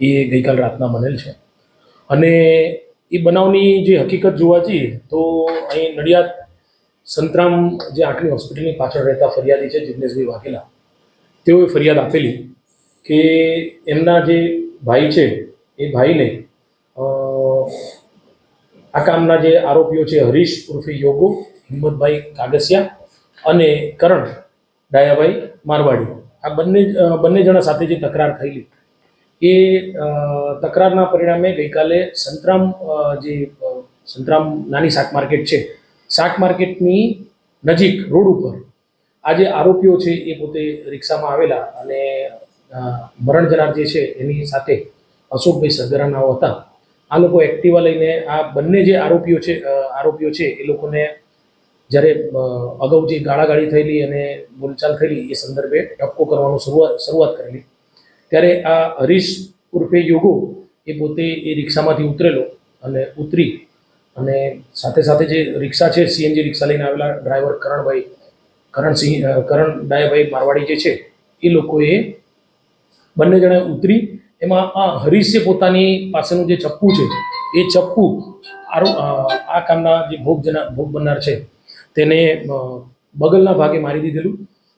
એ ગઈકાલ રાતના બનેલ છે. અને એ બનાવની જે હકીકત જોવા જઈએ તો અહીં નડિયાદ સંતરામ જે આટલી હોસ્પિટલની પાછળ રહેતા ફરિયાદી છે જિગ્નેશભાઈ વાઘેલા, તેઓએ ફરિયાદ આપેલી કે એમના જે ભાઈ છે, એ ભાઈને આ કામના જે આરોપીઓ છે હરીશ ઉર્ફે યોગો, હિંમતભાઈ કાગસિયા અને કરણ ડાયાભાઈ મારવાડી, આ બંને બંને જણા સાથે જે તકરાર થયેલી એ તકરારના પરિણામે ગઈકાલે સંતરામ જે સંતરામ નાની શાક માર્કેટ છે, શાક માર્કેટની નજીક, રોડ ઉપર આ જે આરોપીઓ છે એ પોતે રિક્ષામાં આવેલા અને મરણ જનાર જે છે એની સાથે અશોકભાઈ સરગરાનાઓ હતા. આ લોકો એક્ટિવા લઈને આ બંને જે આરોપીઓ છે આરોપીઓ છે એ લોકોને જ્યારે અગાઉ જે ગાળાગાળી થયેલી અને બોલચાલ થયેલી એ સંદર્ભે ટપકો કરવાનું શરૂઆત શરૂઆત કરેલી. ત્યારે આ હરીશ ઉર્ફે યોગો એ પોતે એ રિક્ષામાંથી ઉતરેલો અને ઉતરી અને સાથે સાથે જે રિક્ષા છે સીએનજી રિક્ષા લઈને આવેલા ડ્રાઈવર કરણભાઈ, કરણસિંહ કરણ ડાયાભાઈ મારવાડી જે છે, એ લોકોએ બંને જણાએ ઉતરી. એમાં આ હરીશે પોતાની પાસેનું જે ચપ્પુ છે, એ ચપ્પુ આરો આ કામના જે ભોગ જના, ભોગ બનનાર છે, તેને બગલના ભાગે મારી દીધેલું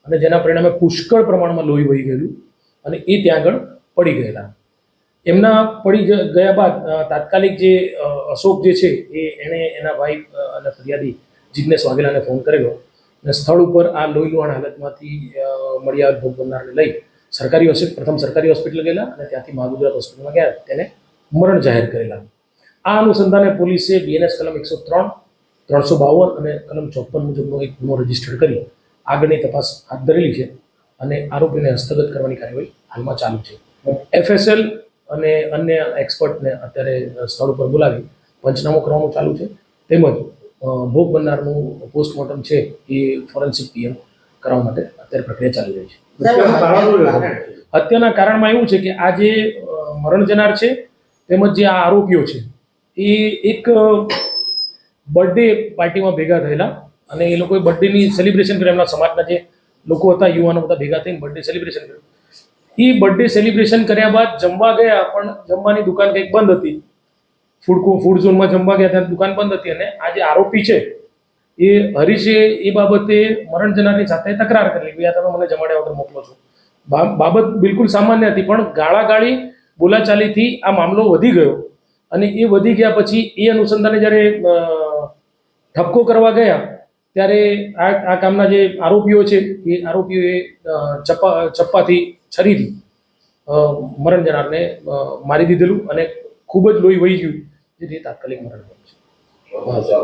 અને જેના પરિણામે પુષ્કળ પ્રમાણમાં લોહી વહી ગયેલું. અને એ ત્યાં આગળ પડી ગયેલા. એમના પડી ગયા બાદ તાત્કાલિક જે અશોક જે છે, એ એણે એના ભાઈ અને ફરિયાદી જિજ્ઞેશ વાઘેલાને ફોન કરેલો અને સ્થળ ઉપર આ લોહી લુહાણ હાલતમાંથી મળી આવેલ ભોગ બનનારને લઈ સરકારી હોસ્પિટલ પ્રથમ સરકારી હોસ્પિટલ ગયેલા અને ત્યાંથી મહાગુજરાત હોસ્પિટલમાં ગયા, તેને મરણ જાહેર કરેલા. આ અનુસંધાને પોલીસે બીએનએસ કલમ એકસો ત્રણ, ત્રણસો બાવન અને કલમ ચોપન મુજબનો એક ગુનો રજિસ્ટર કરી આગળની તપાસ હાથ ધરેલી છે. અને આરોપીને હસ્તગત કરવાની કાર્યવાહી હાલમાં ચાલુ છે. એફએસએલ અને અન્ય એક્સપર્ટને અત્યારે સ્થળ ઉપર બોલાવી પંચનામું કરવાનું ચાલુ છે. તેમજ ભોગ બનનારનું પોસ્ટમોર્ટમ છે એ ફોરેન્સિક પીએમ કરવા માટે અત્યારે પ્રક્રિયા ચાલી રહી છે. હત્યાના કારણમાં એવું છે કે આ જે મરણ જનાર છે તેમજ જે આ આરોપીઓ છે એ એક બર્થડે પાર્ટીમાં ભેગા થયેલા અને એ લોકોએ બર્થડેની સેલિબ્રેશન કર્યું એમના સમાજના જે લોકો હતા, યુવાનો બધા ભેગા થઈને બર્થડે સેલિબ્રેશન કર્યું. એ બર્થડે સેલિબ્રેશન કર્યા બાદ જમવા ગયા, પણ જમવાની દુકાન કંઈક બંધ હતી. ફૂડ ફૂડ ઝોનમાં જમવા ગયા ત્યાં દુકાન બંધ હતી અને આ જે આરોપી છે. એ હરીશે એ બાબતે મરણ જનારની સાથે તકરાર કરી કે તમે મને જમાડ્યા વગર મોકલો છો. બાબત બિલકુલ સામાન્ય હતી, પણ ગાળાગાળી બોલાચાલીથી આ મામલો વધી ગયો. અને એ વધી ગયા પછી એ અનુસંધાને જ્યારે ઠપકો કરવા ગયા ત્યારે આ આ કામના જે આરોપીઓ છે, એ આરોપીઓએ ચપ્પા ચપ્પાથી છરીથી મરણ જનારને મારી દીધેલું અને ખૂબ જ લોહી વહી ગયું જેથી તાત્કાલિક મરણ થયું છે.